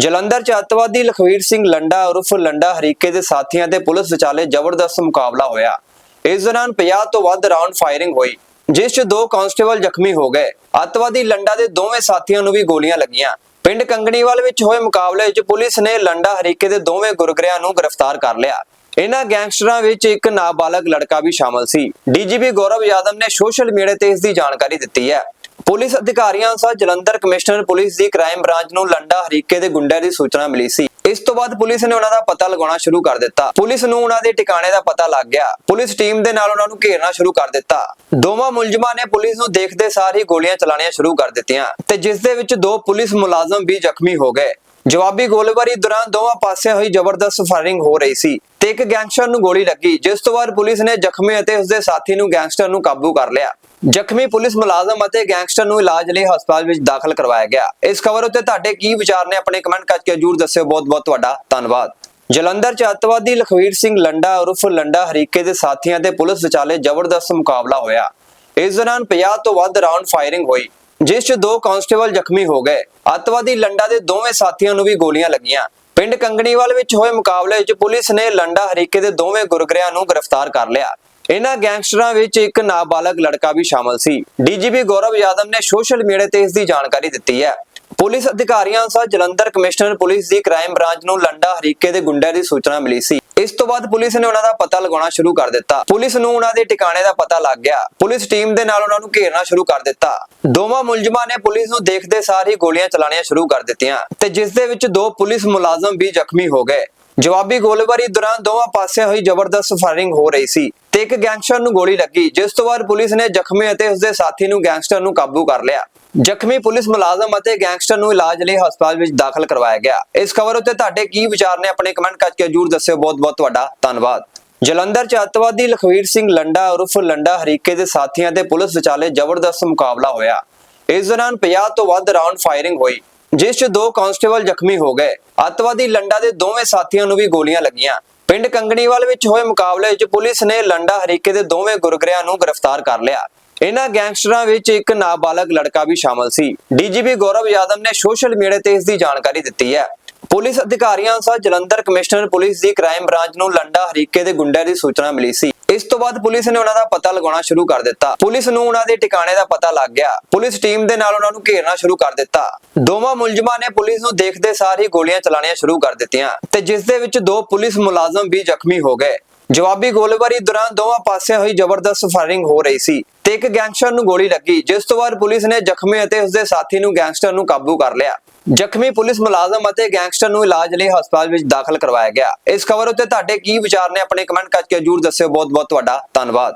ਜਲੰਧਰ ਚ ਅੱਤਵਾਦੀ ਲਖਵੀਰ ਸਿੰਘ ਲੰਡਾ ਉਰਫ ਲੰਡਾ ਹਰੀਕੇ ਦੇ ਸਾਥੀਆਂ ਤੇ ਪੁਲਿਸ ਵਿਚਾਲੇ ਜ਼ਬਰਦਸਤ ਮੁਕਾਬਲਾ ਹੋਇਆ। ਇਸ ਦੌਰਾਨ 50 ਤੋਂ ਵੱਧ ਰਾਉਂਡ ਫਾਇਰਿੰਗ ਹੋਈ, ਜਿਸ ਚ ਦੋ ਕਾਂਸਟੇਬਲ ਜ਼ਖਮੀ ਹੋ ਗਏ। ਅੱਤਵਾਦੀ ਲੰਡਾ ਦੇ ਦੋਵੇਂ ਸਾਥੀਆਂ ਨੂੰ ਵੀ ਗੋਲੀਆਂ ਲੱਗੀਆਂ। ਪਿੰਡ ਕੰਗਣੀਵਾਲ ਵਿੱਚ ਹੋਏ ਮੁਕਾਬਲੇ ਵਿੱਚ ਪੁਲਿਸ ਨੇ ਲੰਡਾ ਹਰੀਕੇ ਦੇ ਦੋਵੇਂ ਗੁਰਗਰਿਆਂ ਨੂੰ ਗ੍ਰਿਫਤਾਰ ਕਰ ਲਿਆ। ਇਹਨਾਂ ਗੈਂਗਸਟਰਾਂ ਵਿੱਚ ਇੱਕ ਨਾਬਾਲਗ ਲੜਕਾ ਵੀ ਸ਼ਾਮਲ ਸੀ। ਡੀਜੀਪੀ ਗੌਰਵ ਯਾਦਵ ਨੇ ਸੋਸ਼ਲ ਮੀਡੀਆ ਤੇ ਇਸ ਦੀ ਜਾਣਕਾਰੀ ਦਿੱਤੀ ਹੈ। ਪੁਲਿਸ ਅਧਿਕਾਰੀਆਂ ਅਨੁਸਾਰ ਜਲੰਧਰ ਕਮਿਸ਼ਨਰ ਪੁਲਿਸ ਦੀ ਕ੍ਰਾਈਮ ਬ੍ਰਾਂਚ ਨੂੰ ਲੰਡਾ ਹਰੀਕੇ ਦੇ ਗੁੰਡਿਆਂ ਦੀ ਸੂਚਨਾ ਮਿਲੀ ਸੀ। ਇਸ ਤੋਂ ਬਾਅਦ ਪੁਲਿਸ ਨੇ ਉਹਨਾਂ ਦਾ ਪਤਾ ਲਗਾਉਣਾ ਸ਼ੁਰੂ ਕਰ ਦਿੱਤਾ। ਪੁਲਿਸ ਨੂੰ ਉਹਨਾਂ ਦੇ ਟਿਕਾਣੇ ਦਾ ਪਤਾ ਲੱਗ ਗਿਆ। ਪੁਲਿਸ ਟੀਮ ਦੇ ਨਾਲ ਉਹਨਾਂ ਨੂੰ ਘੇਰਨਾ ਸ਼ੁਰੂ ਕਰ ਦਿੱਤਾ। ਦੋਵਾਂ ਮੁਲਜ਼ਮਾਂ ਨੇ ਪੁਲਿਸ ਨੂੰ ਦੇਖਦੇ ਸਾਰ ਹੀ ਗੋਲੀਆਂ ਚਲਾਉਣੀਆਂ ਸ਼ੁਰੂ ਕਰ ਦਿੱਤੀਆਂ ਤੇ ਜਿਸ ਦੇ ਵਿੱਚ ਦੋ ਪੁਲਿਸ ਮੁਲਾਜ਼ਮ ਵੀ ਜ਼ਖਮੀ ਹੋ ਗਏ। ਜਵਾਬੀ ਗੋਲੀਬਾਰੀ ਦੌਰਾਨ ਦੋਵਾਂ ਪਾਸਿਆਂ ਹੋਈ ਜ਼ਬਰਦਸਤ ਫਾਇਰਿੰਗ ਹੋ ਰਹੀ ਸੀ ਤੇ ਇੱਕ ਗੈਂਗਸਟਰ ਨੂੰ ਗੋਲੀ ਲੱਗੀ, ਜਿਸ ਤੋਂ ਬਾਅਦ ਪੁਲਿਸ ਨੇ ਜ਼ਖਮੀ ਅਤੇ ਉਸਦੇ ਸਾਥੀ ਨੂੰ ਗੈਂਗਸਟਰ ਨੂੰ ਕਾਬੂ ਕਰ ਲਿਆ। ਜ਼ਖਮੀ ਪੁਲਿਸ ਮੁਲਾਜ਼ਮ ਅਤੇ ਗੈਂਗਸਟਰ ਨੂੰ ਇਲਾਜ ਲਈ ਹਸਪਤਾਲ ਵਿੱਚ ਦਾਖਲ ਕਰਵਾਇਆ ਗਿਆ। ਇਸ ਖਬਰ ਉੱਤੇ ਤੁਹਾਡੇ ਕੀ ਵਿਚਾਰ ਨੇ ਆਪਣੇ ਕਮੈਂਟ ਕਰਕੇ ਜਰੂਰ ਦੱਸਿਓ। ਬਹੁਤ ਬਹੁਤ ਤੁਹਾਡਾ ਧੰਨਵਾਦ। ਜਲੰਧਰ ਚ ਅੱਤਵਾਦੀ ਲਖਵੀਰ ਸਿੰਘ ਲੰਡਾ ਉਰਫ ਲੰਡਾ ਹਰੀਕੇ ਦੇ ਸਾਥੀਆਂ ਤੇ ਪੁਲਿਸ ਵਿਚਾਲੇ ਜ਼ਬਰਦਸਤ ਮੁਕਾਬਲਾ ਹੋਇਆ। ਇਸ ਦੌਰਾਨ 50 ਤੋਂ ਵੱਧ ਰਾਉਂਡ ਫਾਇਰਿੰਗ ਹੋਈ। ਜਿਸ ਚ ਦੋ ਕਾਂਸਟੇਬਲ ਜ਼ਖਮੀ ਹੋ ਗਏ। ਅੱਤਵਾਦੀ ਲੰਡਾ ਦੇ ਦੋਵੇਂ ਸਾਥੀਆਂ ਨੂੰ ਵੀ ਗੋਲੀਆਂ ਲੱਗੀਆਂ। ਪਿੰਡ ਕੰਗਣੀਵਾਲ ਵਿੱਚ ਹੋਏ ਮੁਕਾਬਲੇ ਵਿੱਚ ਪੁਲਿਸ ਨੇ ਲੰਡਾ ਹਰੀਕੇ ਦੇ ਦੋਵੇਂ ਗੁਰਗਰਿਆਂ ਨੂੰ ਗ੍ਰਿਫਤਾਰ ਕਰ ਲਿਆ। ਇਹਨਾਂ ਗੈਂਗਸਟਰਾਂ ਵਿੱਚ ਇੱਕ ਨਾਬਾਲਗ ਲੜਕਾ ਵੀ ਸ਼ਾਮਲ ਸੀ। ਡੀਜੀਪੀ ਗੌਰਵ ਯਾਦਵ ਨੇ ਸੋਸ਼ਲ ਮੀਡੀਆ ਤੇ ਇਸ ਦੀ ਜਾਣਕਾਰੀ ਦਿੱਤੀ ਹੈ। ਪੁਲਿਸ ਅਧਿਕਾਰੀਆਂ ਅਨੁਸਾਰ ਜਲੰਧਰ ਕਮਿਸ਼ਨਰ ਪੁਲਿਸ ਦੀ ਕ੍ਰਾਈਮ ਬ੍ਰਾਂਚ ਨੂੰ ਲੰਡਾ ਹਰੀਕੇ ਦੇ ਗੁੰਡਿਆਂ ਦੀ ਸੂਚਨਾ ਮਿਲੀ ਸੀ। ਇਸ ਤੋਂ ਬਾਅਦ ਪੁਲਿਸ ਨੇ ਉਹਨਾਂ ਦਾ ਪਤਾ ਲਗਾਉਣਾ ਸ਼ੁਰੂ ਕਰ ਦਿੱਤਾ। ਪੁਲਿਸ ਨੂੰ ਉਹਨਾਂ ਦੇ ਟਿਕਾਣੇ ਦਾ ਪਤਾ ਲੱਗ ਗਿਆ। ਪੁਲਿਸ ਟੀਮ ਦੇ ਨਾਲ ਉਹਨਾਂ ਨੂੰ ਘੇਰਨਾ ਸ਼ੁਰੂ ਕਰ ਦਿੱਤਾ। ਦੋਵਾਂ ਮੁਲਜ਼ਮਾਂ ਨੇ ਪੁਲਿਸ ਨੂੰ ਦੇਖਦੇ ਸਾਰ ਹੀ ਗੋਲੀਆਂ ਚਲਾਉਣੀਆਂ ਸ਼ੁਰੂ ਕਰ ਦਿੱਤੀਆਂ ਤੇ ਜਿਸ ਦੇ ਵਿੱਚ ਦੋ ਪੁਲਿਸ ਮੁਲਾਜ਼ਮ ਵੀ ਜ਼ਖਮੀ ਹੋ ਗਏ। ਜਵਾਬੀ ਗੋਲੀਬਾਰੀ ਦੌਰਾਨ ਦੋਵਾਂ ਪਾਸਿਆਂ ਹੋਈ ਜ਼ਬਰਦਸਤ ਫਾਇਰਿੰਗ ਹੋ ਰਹੀ ਸੀ ਤੇ ਇੱਕ ਗੈਂਗਸਟਰ ਨੂੰ ਗੋਲੀ ਲੱਗੀ, ਜਿਸ ਤੋਂ ਬਾਅਦ ਪੁਲਿਸ ਨੇ ਜ਼ਖਮੀ ਅਤੇ ਉਸਦੇ ਸਾਥੀ ਨੂੰ ਗੈਂਗਸਟਰ ਨੂੰ ਕਾਬੂ ਕਰ ਲਿਆ। ਜ਼ਖਮੀ ਪੁਲਿਸ ਮੁਲਾਜ਼ਮ ਅਤੇ ਗੈਂਗਸਟਰ ਨੂੰ ਇਲਾਜ ਲਈ ਹਸਪਤਾਲ ਵਿੱਚ ਦਾਖਲ ਕਰਵਾਇਆ ਗਿਆ। ਇਸ ਖਬਰ ਉੱਤੇ ਤੁਹਾਡੇ ਕੀ ਵਿਚਾਰ ਨੇ ਆਪਣੇ ਕਮੈਂਟ ਕਰਕੇ ਜਰੂਰ ਦੱਸਿਓ। ਬਹੁਤ ਬਹੁਤ ਤੁਹਾਡਾ ਧੰਨਵਾਦ। ਜਲੰਧਰ ਚ ਅੱਤਵਾਦੀ ਲਖਵੀਰ ਸਿੰਘ ਲੰਡਾ ਉਰਫ ਲੰਡਾ ਹਰੀਕੇ ਦੇ ਸਾਥੀਆਂ ਤੇ ਪੁਲਿਸ ਵਿਚਾਲੇ ਜ਼ਬਰਦਸਤ ਮੁਕਾਬਲਾ ਹੋਇਆ। ਇਸ ਦੌਰਾਨ 50 ਤੋਂ ਵੱਧ ਰਾਉਂਡ ਫਾਇਰਿੰਗ ਹੋਈ, ਜਿਸ ਚ ਦੋ ਕਾਂਸਟੇਬਲ ਜ਼ਖਮੀ ਹੋ ਗਏ। ਅੱਤਵਾਦੀ ਲੰਡਾ ਦੇ ਦੋਵੇਂ ਸਾਥੀਆਂ ਨੂੰ ਵੀ ਗੋਲੀਆਂ ਲੱਗੀਆਂ। ਪਿੰਡ ਕੰਗਣੀਵਾਲ ਵਿੱਚ ਹੋਏ ਮੁਕਾਬਲੇ ਵਿੱਚ ਪੁਲਿਸ ਨੇ ਲੰਡਾ ਹਰੀਕੇ ਦੇ ਦੋਵੇਂ ਗੁਰਗਰਿਆਂ ਨੂੰ ਗ੍ਰਿਫਤਾਰ ਕਰ ਲਿਆ। ਇਹਨਾਂ ਗੈਂਗਸਟਰਾਂ ਵਿੱਚ ਇੱਕ ਨਾਬਾਲਗ ਲੜਕਾ ਵੀ ਸ਼ਾਮਲ ਸੀ। ਡੀਜੀਪੀ ਗੌਰਵ ਯਾਦਵ ਨੇ ਸੋਸ਼ਲ ਮੀਡੀਆ ਤੇ ਇਸ ਦੀ ਜਾਣਕਾਰੀ ਦਿੱਤੀ ਹੈ। ਪੁਲਿਸ ਅਧਿਕਾਰੀਆਂ ਅਨੁਸਾਰ ਜਲੰਧਰ ਕਮਿਸ਼ਨਰ ਪੁਲਿਸ ਦੀ ਕ੍ਰਾਈਮ ਬ੍ਰਾਂਚ ਨੂੰ ਲੰਡਾ ਹਰੀਕੇ ਦੇ ਗੁੰਡਿਆਂ ਦੀ ਸੂਚਨਾ ਮਿਲੀ ਸੀ। ਇਸ ਤੋਂ ਬਾਅਦ ਪੁਲਿਸ ਨੇ ਉਹਨਾਂ ਦਾ ਪਤਾ ਲਗਾਉਣਾ ਸ਼ੁਰੂ ਕਰ ਦਿੱਤਾ। ਪੁਲਿਸ ਨੂੰ ਉਹਨਾਂ ਦੇ ਟਿਕਾਣੇ ਦਾ ਪਤਾ ਲੱਗ ਗਿਆ। ਪੁਲਿਸ ਟੀਮ ਦੇ ਨਾਲ ਉਹਨਾਂ ਨੂੰ ਘੇਰਨਾ ਸ਼ੁਰੂ ਕਰ ਦਿੱਤਾ। ਦੋਵਾਂ ਮੁਲਜ਼ਮਾਂ ਨੇ ਪੁਲਿਸ ਨੂੰ ਦੇਖਦੇ ਸਾਰ ਹੀ ਗੋਲੀਆਂ ਚਲਾਉਣੀਆਂ ਸ਼ੁਰੂ ਕਰ ਦਿੱਤੀਆਂ ਤੇ ਜਿਸ ਦੇ ਵਿੱਚ ਦੋ ਪੁਲਿਸ ਮੁਲਾਜ਼ਮ ਵੀ ਜ਼ਖਮੀ ਹੋ ਗਏ। ਜਵਾਬੀ ਗੋਲੀਬਾਰੀ ਦੌਰਾਨ ਦੋਵਾਂ ਪਾਸਿਆਂ ਹੋਈ ਜ਼ਬਰਦਸਤ ਫਾਇਰਿੰਗ ਹੋ ਰਹੀ ਸੀ ਤੇ ਇੱਕ ਗੈਂਗਸਟਰ ਨੂੰ ਗੋਲੀ ਲੱਗੀ, ਜਿਸ ਤੋਂ ਬਾਅਦ ਪੁਲਿਸ ਨੇ ਜ਼ਖਮੀ ਅਤੇ ਉਸਦੇ ਸਾਥੀ ਨੂੰ ਗੈਂਗਸਟਰ ਨੂੰ ਕਾਬੂ ਕਰ ਲਿਆ। ਜ਼ਖਮੀ ਪੁਲਿਸ ਮੁਲਾਜ਼ਮ ਅਤੇ ਗੈਂਗਸਟਰ ਨੂੰ ਇਲਾਜ ਲਈ ਹਸਪਤਾਲ ਵਿੱਚ ਦਾਖਲ ਕਰਵਾਇਆ ਗਿਆ। ਇਸ ਖਬਰ ਉੱਤੇ ਤੁਹਾਡੇ ਕੀ ਵਿਚਾਰ ਨੇ, ਆਪਣੇ ਕਮੈਂਟ ਕਰਕੇ ਜਰੂਰ ਦੱਸਿਓ। ਬਹੁਤ ਬਹੁਤ ਤੁਹਾਡਾ ਧੰਨਵਾਦ।